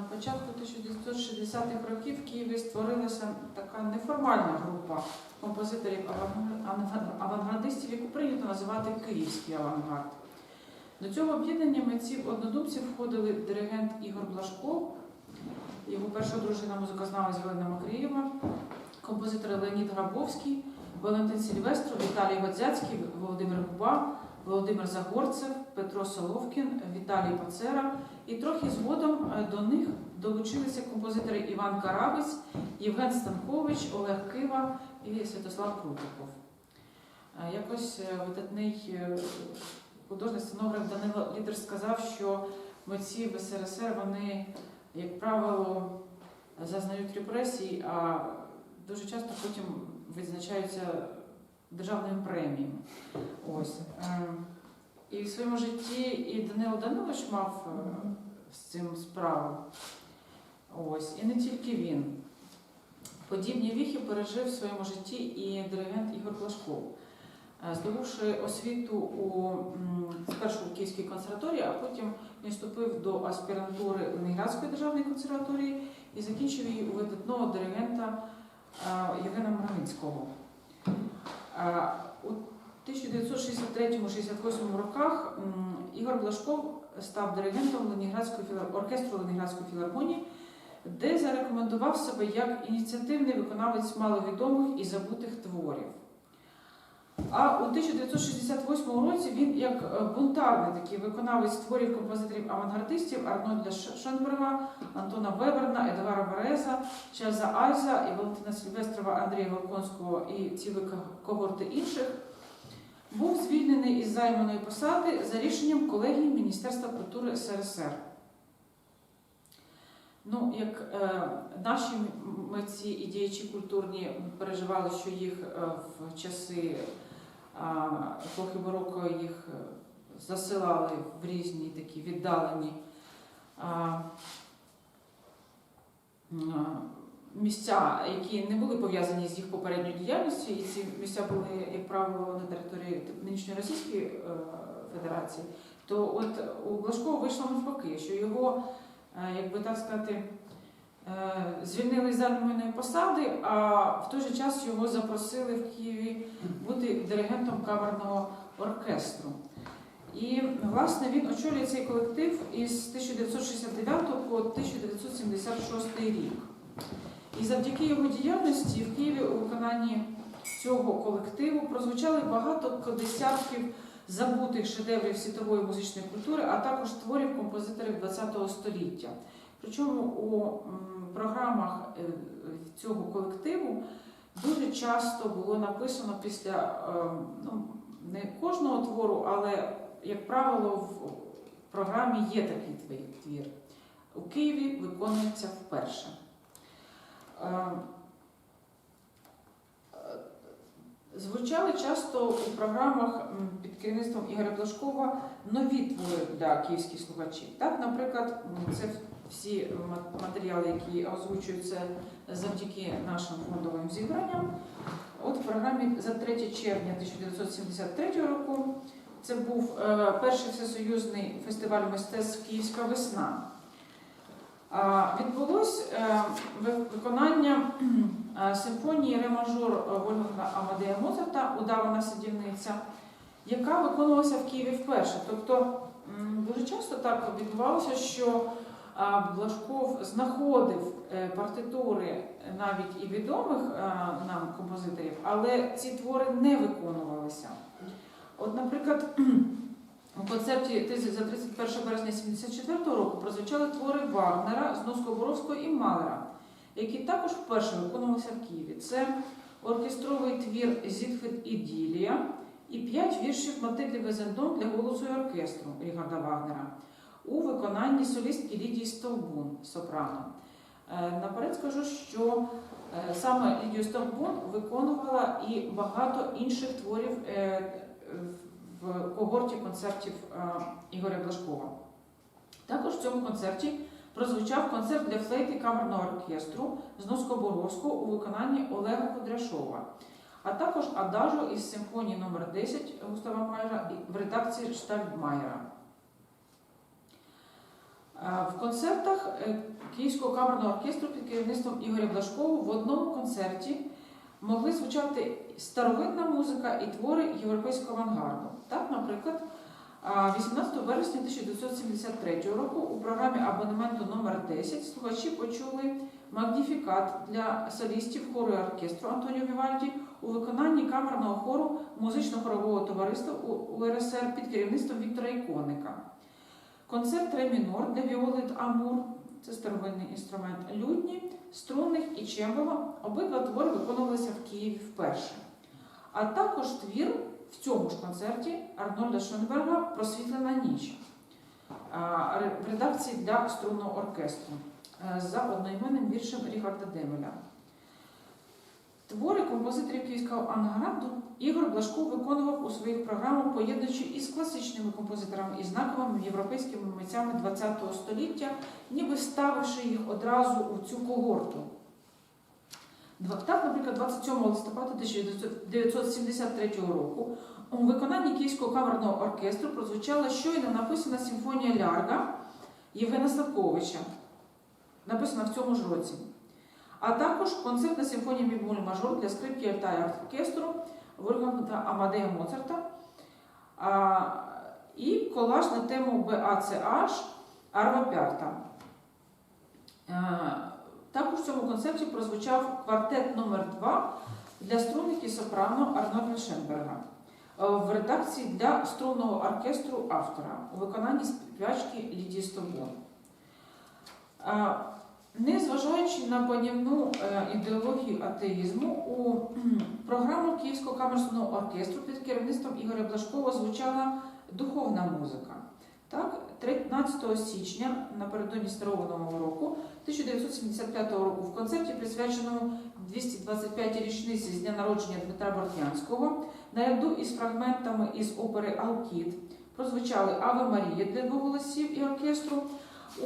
На початку 1960-х років в Києві створилася така неформальна група композиторів аванг- аванг- авангардистів, яку прийнято називати Київський авангард. До цього об'єднання митців однодумців входили диригент Ігор Блашко, його перша дружина музикознавець Галина Макрієва, композитори Леонід Грабовський, Валентин Сільвестров, Віталій Годзяцький, Володимир Губа, Володимир Загорцев, Петро Соловкін, Віталій Пацера. І трохи згодом е, до них долучилися композитори Іван Карабець, Євген Станкович, Олег Кива і Святослав Крутиков. Е, Якось е, видатний художник сценограф Данило Лідер сказав, що митці в СРСР вони, як правило, зазнають репресій, а дуже часто потім відзначаються державними преміями. Ось. Е, І в своєму житті і Данило Данилович мав е, з цим справу. Ось. І не тільки він. Подібні віхи пережив в своєму житті і диригент Ігор Плашков. Е, Здобувши освіту у, спершу у Київській консерваторії, а потім він вступив до аспірантури Ленинградської державної консерваторії і закінчив її у видатного диригента е, Євгена Мравинського. У 1963-68 роках Ігор Блашков став диригентом Ленінградської філар- оркестру Ленінградської філармонії, де зарекомендував себе як ініціативний виконавець маловідомих і забутих творів. А у 1968 році він як е, бунтарний такий виконавець творів композиторів-авангардистів Арнольда Ш- Шенберга, Антона Веберна, Едгара Береза, Чеза Айза і Валентина Сільвестрова, Андрія Волконського і цілої когорти інших, був звільнений із займаної посади за рішенням колегії Міністерства культури СРСР. Ну, як е, наші митці і діячі культурні переживали, що їх е, в часи а, епохи їх е, засилали в різні такі віддалені місця, які не були пов'язані з їх попередньою діяльністю, і ці місця були, як правило, на території нинішньої Російської е, Федерації, то от у Блажкова вийшло навпаки, що його, е, як би так сказати, звільнили з займаної посади, а в той же час його запросили в Києві бути диригентом камерного оркестру. І, власне, він очолює цей колектив із 1969 по 1976 рік. І завдяки його діяльності в Києві у виконанні цього колективу прозвучали багато десятків забутих шедеврів світової музичної культури, а також творів композиторів ХХ століття. Причому у програмах е, цього колективу дуже часто було написано після е, ну, не кожного твору, але, як правило, в програмі є такий твір. У Києві виконується вперше. Е, Звучали часто у програмах під керівництвом Ігоря Блашкова нові твори для київських слухачів. Так, наприклад, це всі матеріали, які озвучуються завдяки нашим фондовим зібранням. От в програмі за 3 червня 1973 року це був е, перший всесоюзний фестиваль мистецтв Київська весна. Відбулось е, виконання е, симфонії ре-мажор Вольфганга Амадея Моцарта Удавана сидівниця, яка виконувалася в Києві вперше. Тобто дуже часто так відбувалося, що Блажков знаходив е, партитури навіть і відомих е, нам композиторів, але ці твори не виконувалися. От, наприклад, у концерті за 31 березня 1974 року прозвучали твори Вагнера, Зноскоборовського і Малера, які також вперше виконувалися в Києві. Це оркестровий твір Зітхвіт Іділія і п'ять віршів Матильди Везендон для голосу і оркестру Рігарда Вагнера у виконанні солістки Лідії Стовбун Сопрано. Е, Наперед скажу, що е, саме Лідію Стовбун виконувала і багато інших творів е, в когорті концертів Ігоря Блашкова. Також в цьому концерті прозвучав концерт для флейти камерного оркестру з Носкоборовського у виконанні Олега Кудряшова, а також адажу із симфонії номер 10 Густава Майера в редакції Штальмайера. В концертах е, Київського камерного оркестру під керівництвом Ігоря Блашкова в одному концерті могли звучати старовинна музика і твори європейського авангарду. Так, наприклад, 18 вересня 1973 року у програмі абонементу номер 10 слухачі почули магніфікат для солістів хору і оркестру Антоніо Вівальді у виконанні камерного хору музично-хорового товариства УРСР під керівництвом Віктора Іконика. Концерт ре мінор для віоли Амур, це старовинний інструмент, лютні, струнних і чембала. Обидва твори виконувалися в Києві вперше. А також твір в цьому ж концерті Арнольда Шонберга Просвітлена ніч в редакції для струнного оркестру е, за одноіменним віршем Ріхарда Демеля. Твори композиторів Київського ангаранду Ігор Блашков виконував у своїх програмах, поєднуючи із класичними композиторами і знаковими європейськими митцями ХХ століття, ніби ставивши їх одразу у цю когорту. Так, наприклад, 27 листопада 1973 року у виконанні Київського камерного оркестру прозвучала щойно написана симфонія Лярга Євгена Славковича, написана в цьому ж році. А також концертна симфонія Мібуль мажор для скрипки і оркестру Вольфганга Амадея Моцарта а, і колаж на тему BACH Арва П'ята. Е, Також в цьому концерті прозвучав квартет номер 2 для струнних і сопрано Арнольда Шенберга е, в редакції для струнного оркестру автора у виконанні співачки Лідії Столбон. Незважаючи на панівну е, ідеологію атеїзму, у програму Київського камерного оркестру під керівництвом Ігоря Блашкова звучала духовна музика. Так, 13 січня, напередодні Старого Нового року, 1975 року, в концерті, присвяченому 225 й річниці з дня народження Дмитра Бортянського, наряду із фрагментами із опери Алкіт прозвучали Аве Марія для двох голосів і оркестру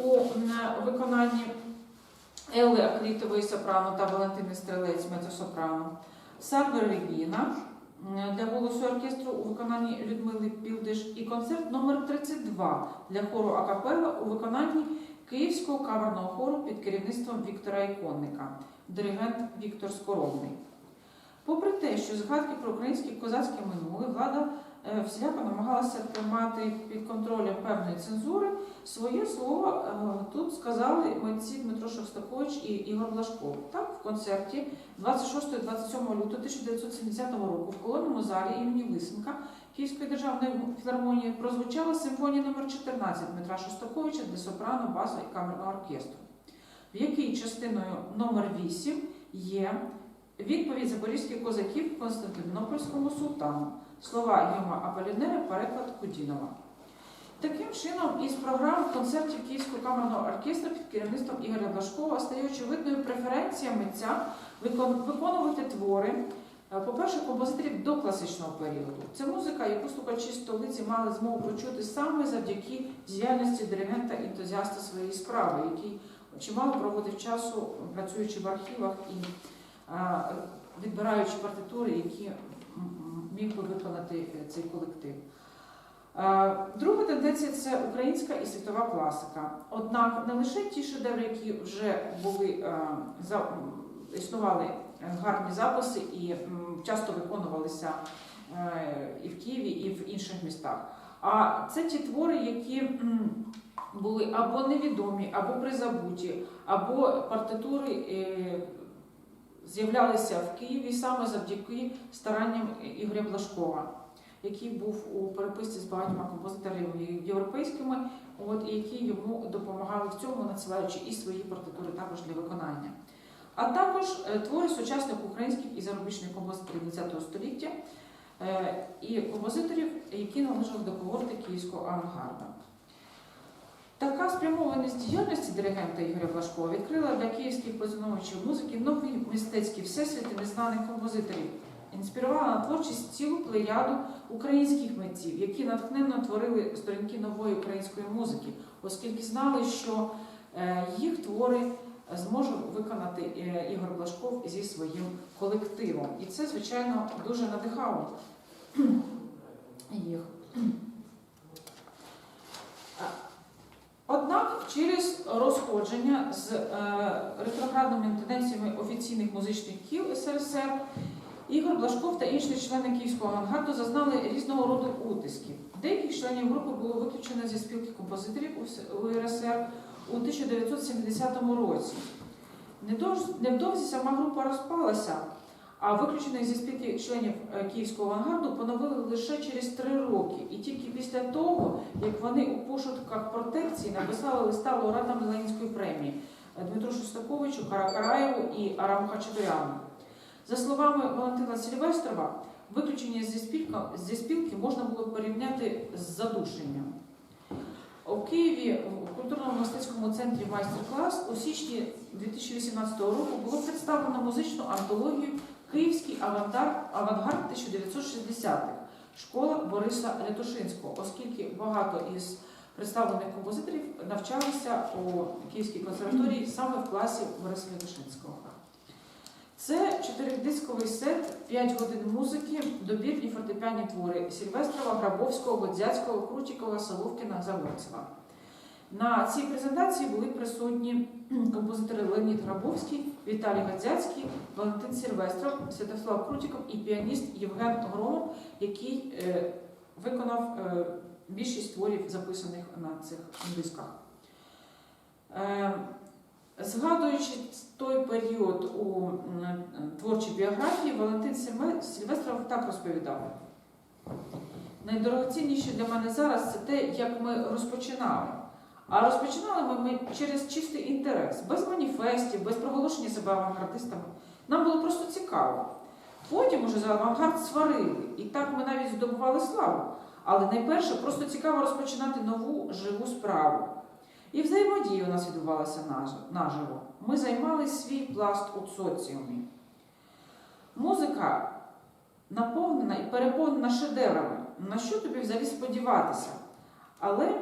у виконанні Елли Акрітової сопрано та Валентини Стрелець мецо-сопрано, Сальве Регіна для голосу оркестру у виконанні Людмили Білдиш і концерт номер 32 для хору Акапелла у виконанні Київського камерного хору під керівництвом Віктора Іконника, диригент Віктор Скоробний. Попри те, що згадки про українське козацьке минуле влада всіляко намагалася тримати під контролем певної цензури, Своє слово е, тут сказали митці Дмитро Шостакович і Ігор Блашков. Так, в концерті 26-27 лютого 1970 року в колонному залі імені Лисенка Київської державної філармонії прозвучала симфонія номер 14 Дмитра Шостаковича для сопрано, басу і камерного оркестру, в якій частиною номер 8 є відповідь запорізьких козаків Константинопольському султану. Слова Єма Аполінера, переклад Кудінова. Таким чином, із програм концертів Київського камерного оркестру під керівництвом Ігоря Блашкова стає очевидною преференція митця виконувати твори, е, по-перше, композиторів до класичного періоду. Це музика, яку слухачі столиці мали змогу почути саме завдяки діяльності диригента ентузіаста своєї справи, який чимало проводив часу, працюючи в архівах і е, відбираючи партитури, які міг би виконати е, цей колектив. Е, Друга тенденція це українська і світова класика. Однак не лише ті шедеври, які вже були е, існували гарні записи і часто виконувалися і в Києві, і в інших містах. А це ті твори, які були або невідомі, або призабуті, або партитури з'являлися в Києві саме завдяки старанням Ігоря Блашкова який був у переписці з багатьма композиторами європейськими, от, і які йому допомагали в цьому, надсилаючи і свої партитури також для виконання. А також е, твори сучасних українських і зарубіжних композиторів ХХ століття е, і композиторів, які належали до когорти київського авангарда. Така спрямованість діяльності диригента Ігоря Блашкова відкрила для київських поціновувачів музики нові мистецькі всесвіти незнаних композиторів, інспірувала на творчість цілу плеяду українських митців, які натхненно творили сторінки нової української музики, оскільки знали, що е, їх твори зможе виконати е, Ігор Блашков зі своїм колективом. І це, звичайно, дуже надихало їх. Однак через розходження з е, ретроградними тенденціями офіційних музичних кіл СРСР Ігор Блашков та інші члени київського авангарду зазнали різного роду утисків. Деяких членів групи було виключено зі спілки композиторів у С- у РСР у 1970 році. Невдовзі сама група розпалася, а виключених зі спілки членів е, київського авангарду поновили лише через три роки, і тільки після того, як вони у пошуках протекції написали листа лауреатам Ленінської премії е, Дмитру Шостаковичу, Каракараєву і Араму Хачатуряну. За словами Валентина Сільвестрова, виключення зі спілки, зі спілки можна було порівняти з задушенням. У Києві в культурно-мистецькому центрі майстер-клас у січні 2018 року було представлено музичну антологію Київський авангард, авангард 1960-х школа Бориса Рятушинського, оскільки багато із представлених композиторів навчалися у Київській консерваторії саме в класі Бориса Рятушинського. Це чотиридисковий сет, 5 годин музики, добірні фортепіані твори Сільвестрова, Грабовського, Годзяцького, Крутікова, Соловкіна, Заводцева. На цій презентації були присутні композитори Леонід Грабовський, Віталій Годзяцький, Валентин Сільвестров, Святослав Крутіков і піаніст Євген Громов, який е, виконав е, більшість творів, записаних на цих дисках. Е, Згадуючи той період у творчій біографії, Валентин Сильвестров так розповідав. Найдорогоцінніше для мене зараз це те, як ми розпочинали. А розпочинали ми, ми через чистий інтерес, без маніфестів, без проголошення себе авангардистами. Нам було просто цікаво. Потім уже за авангард сварили, і так ми навіть здобували славу. Але найперше просто цікаво розпочинати нову живу справу. І взаємодія у нас відбувалася наживо. Ми займали свій пласт у соціумі. Музика наповнена і переповнена шедеврами. На що тобі взагалі сподіватися? Але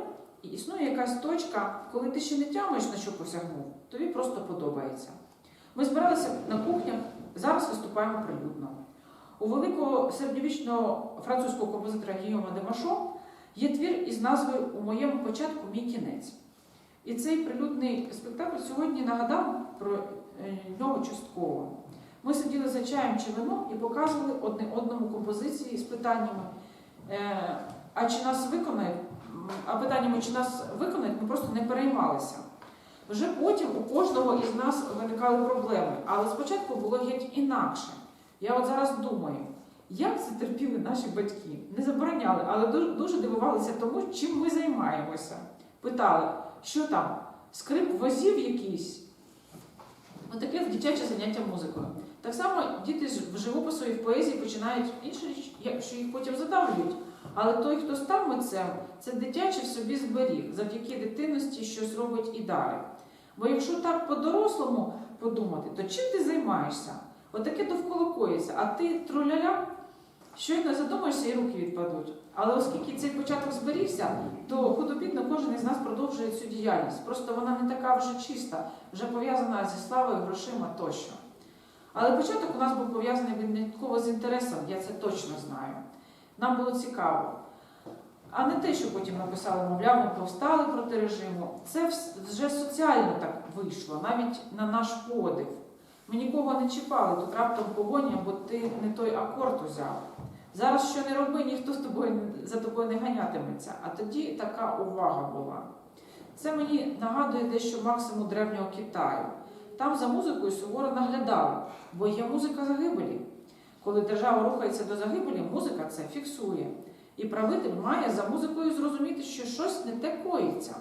існує якась точка, коли ти ще не тямиш, на що посягнув, тобі просто подобається. Ми збиралися на кухнях, зараз виступаємо прилюдно. У великого середньовічного французького композитора Гійома Демашо є твір із назвою У моєму початку мій кінець. І цей прилюдний спектакль сьогодні нагадав про е, нього частково. Ми сиділи за чаєм чи вином і показували одне одному композиції з питаннями, е, а чи нас виконають, М, а питаннями, чи нас виконають, ми просто не переймалися. Вже потім у кожного із нас виникали проблеми, але спочатку було геть інакше. Я от зараз думаю, як це терпіли наші батьки? Не забороняли, але дуже дивувалися тому, чим ми займаємося. Питали, що там, скрип возів якийсь? Отаке дитяче заняття музикою. Так само діти в живопису і в поезії починають інше, річ, що їх потім задавлюють. Але той, хто став митцем, це дитяче в собі зберіг, завдяки дитинності щось робить і далі. Бо якщо так по-дорослому подумати, то чим ти займаєшся? Отаке довкола коїться, а ти труляля, щойно задумаєшся і руки відпадуть. Але оскільки цей початок зберігся, то худобідно кожен із нас продовжує цю діяльність. Просто вона не така вже чиста, вже пов'язана зі славою, грошима тощо. Але початок у нас був пов'язаний винятково з інтересом, я це точно знаю. Нам було цікаво. А не те, що потім написали, мовляв, ми повстали проти режиму. Це вже соціально так вийшло, навіть на наш подив. Ми нікого не чіпали, тут раптом погоня, бо ти не той акорд узяв. Зараз що не роби, ніхто з тобою за тобою не ганятиметься. А тоді така увага була. Це мені нагадує дещо максимум древнього Китаю. Там за музикою суворо наглядали, бо є музика загибелі. Коли держава рухається до загибелі, музика це фіксує. І правитель має за музикою зрозуміти, що щось не те коїться.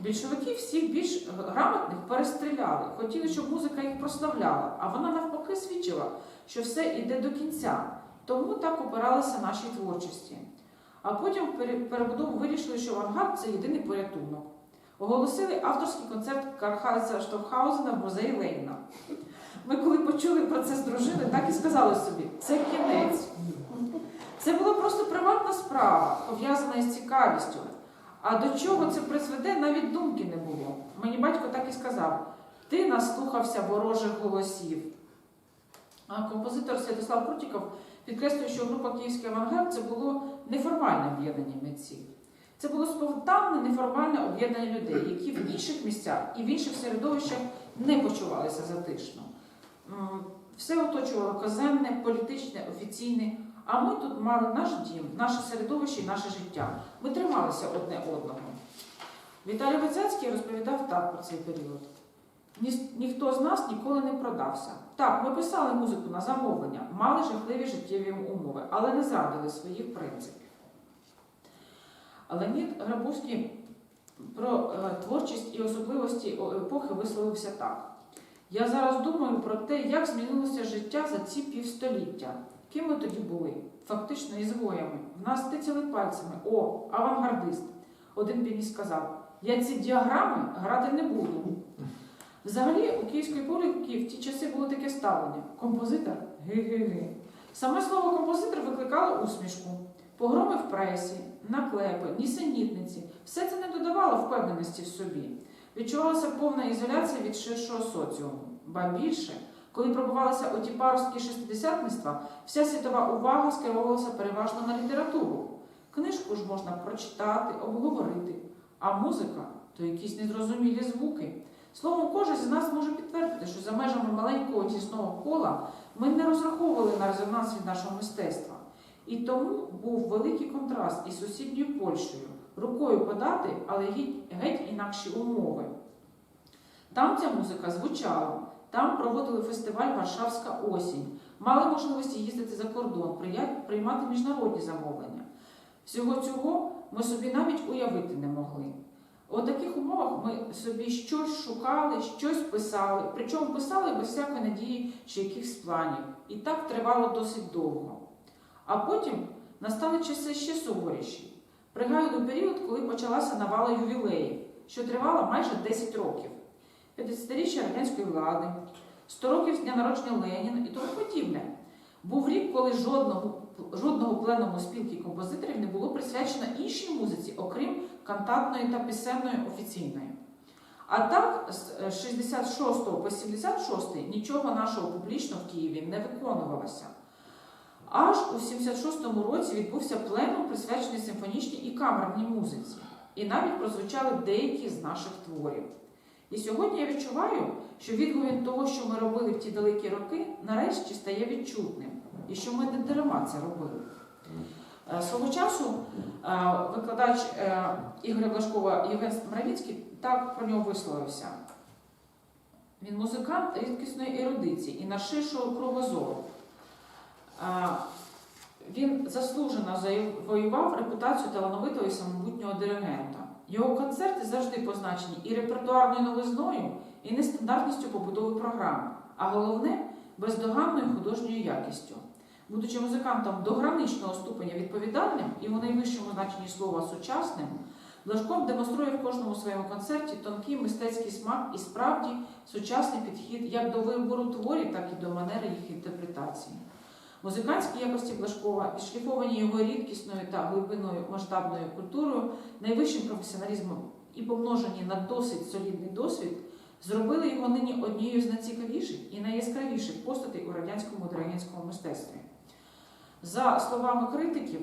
Більшовики всіх більш грамотних перестріляли, хотіли, щоб музика їх прославляла, а вона навпаки свідчила, що все йде до кінця. Тому так опиралися нашій творчості. А потім перебудову вирішили, що авангард це єдиний порятунок. Оголосили авторський концерт Кархайса Штофхаузена в музеї Леніна. Ми, коли почули про це з дружини, так і сказали собі: це кінець. Це була просто приватна справа, пов'язана із цікавістю. А до чого це призведе, навіть думки не було. Мені батько так і сказав: ти наслухався ворожих голосів. А композитор Святослав Крутіков підкреслює, що група Київський авангард це було неформальне об'єднання митців. Це було спонтанне, неформальне об'єднання людей, які в інших місцях і в інших середовищах не почувалися затишно. М, Все оточувало казенне, політичне, офіційне. А ми тут мали наш дім, наше середовище і наше життя. Ми трималися одне одного. Віталій Вицецький розповідав так про цей період. Ні- ніхто з нас ніколи не продався. Так, ми писали музику на замовлення, мали жахливі життєві умови, але не зрадили своїх принципів. Леонід Грабовський про е, творчість і особливості епохи висловився так. Я зараз думаю про те, як змінилося життя за ці півстоліття. Ким ми тоді були? Фактично ізгоями. В нас тицяли пальцями. О, авангардист. Один піаніст сказав: Я ці діаграми грати не буду. Взагалі, у київської публіки в ті часи було таке ставлення: композитор ге-ге-ге. Саме слово композитор викликало усмішку. Погроми в пресі, наклепи, нісенітниці все це не додавало впевненості в собі. Відчувалася повна ізоляція від ширшого соціуму. Ба більше, коли пробувалися паростки шестидесятництва, вся світова увага скеровувалася переважно на літературу. Книжку ж можна прочитати, обговорити, а музика то якісь незрозумілі звуки. Словом, кожен з нас може підтвердити, що за межами маленького тісного кола ми не розраховували на резонанс від нашого мистецтва. І тому був великий контраст із сусідньою Польщею. Рукою подати, але геть, інакші умови. Там ця музика звучала, там проводили фестиваль Варшавська осінь, мали можливості їздити за кордон, приймати міжнародні замовлення. Всього цього ми собі навіть уявити не могли. У таких умовах ми собі щось шукали, щось писали, причому писали без всякої надії чи якихось планів. І так тривало досить довго. А потім настали часи ще суворіші. Пригадую період, коли почалася навала ювілеїв, що тривала майже 10 років. 50-річчя радянської влади, 100 років з дня народження Леніна і тому подібне. Був рік, коли жодного, жодного пленуму спілки композиторів не було присвячено іншій музиці, окрім кантатної та пісенної офіційної. А так, з е, 66 по 76 нічого нашого публічно в Києві не виконувалося. Аж у 76-му році відбувся пленум, присвячений симфонічній і камерній музиці. І навіть прозвучали деякі з наших творів. І сьогодні я відчуваю, що відгомін того, що ми робили в ті далекі роки, нарешті стає відчутним, і що ми не дарма це робили. Е, Свого часу е, викладач е, Ігоря Блашкова Євген Мравіцький так про нього висловився. Він музикант рідкісної ерудиції і наширшого кругозору. Він заслужено завоював репутацію талановитого і самобутнього диригента. Його концерти завжди позначені і репертуарною новизною, і нестандартністю побудови програми, а головне бездоганною художньою якістю. Будучи музикантом до граничного ступеня відповідальним і у найвищому значенні слова сучасним, Блажков демонструє в кожному своєму концерті тонкий мистецький смак і справді сучасний підхід як до вибору творів, так і до манери їх інтерпретації. Музикантські якості Блажкова, відшліфовані його рідкісною та глибиною масштабною культурою, найвищим професіоналізмом і помножені на досить солідний досвід, зробили його нині однією з найцікавіших і найяскравіших постатей у радянському диригентському мистецтві. За словами критиків,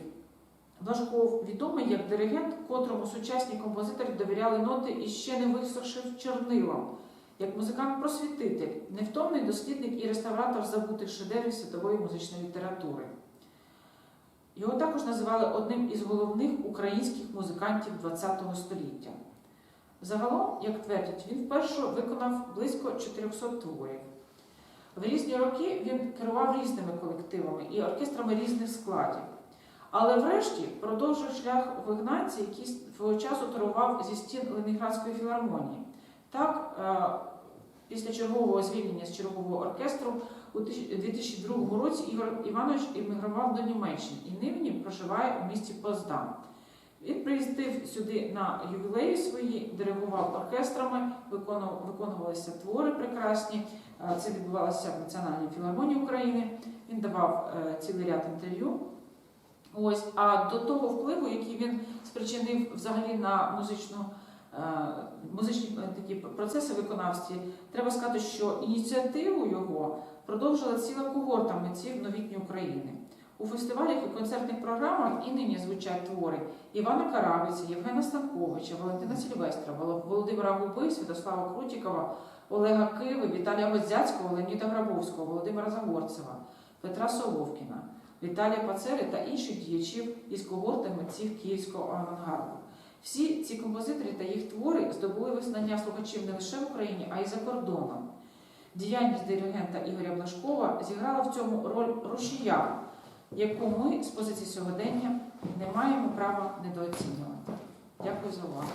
Блажков відомий як диригент, котрому сучасні композитори довіряли ноти і ще не висохшив чорнилом, як музикант-просвітитель, невтомний дослідник і реставратор забутих шедеврів світової музичної літератури. Його також називали одним із головних українських музикантів ХХ століття. Загалом, як твердять, він вперше виконав близько 400 творів. В різні роки він керував різними колективами і оркестрами різних складів. Але врешті продовжив шлях вигнанця, який свого часу керував зі стін Ленінградської філармонії. Так, е, після чергового звільнення з чергового оркестру у 2002 році Ігор Іванович емігрував до Німеччини і нині проживає у місті Поздам. Він приїздив сюди на ювілеї свої, диригував оркестрами, виконувалися твори прекрасні. Е, Це відбувалося в Національній філармонії України. Він давав е, цілий ряд інтерв'ю. Ось, а до того впливу, який він спричинив взагалі на музичну, музичні е, такі процеси виконавстві, треба сказати, що ініціативу його продовжила ціла когорта митців новітньої України. У фестивалях і концертних програмах і нині звучать твори Івана Каравиця, Євгена Станковича, Валентина Сільвестра, Володимира Губи, Святослава Крутікова, Олега Киви, Віталія Гозяцького, Леоніда Грабовського, Володимира Загорцева, Петра Соловкіна, Віталія Пацери та інших діячів із когорти митців київського авангарду. Всі ці композитори та їх твори здобули визнання слухачів не лише в Україні, а й за кордоном. Діяльність диригента Ігоря Блашкова зіграла в цьому роль рушія, яку ми з позиції сьогодення не маємо права недооцінювати. Дякую за увагу.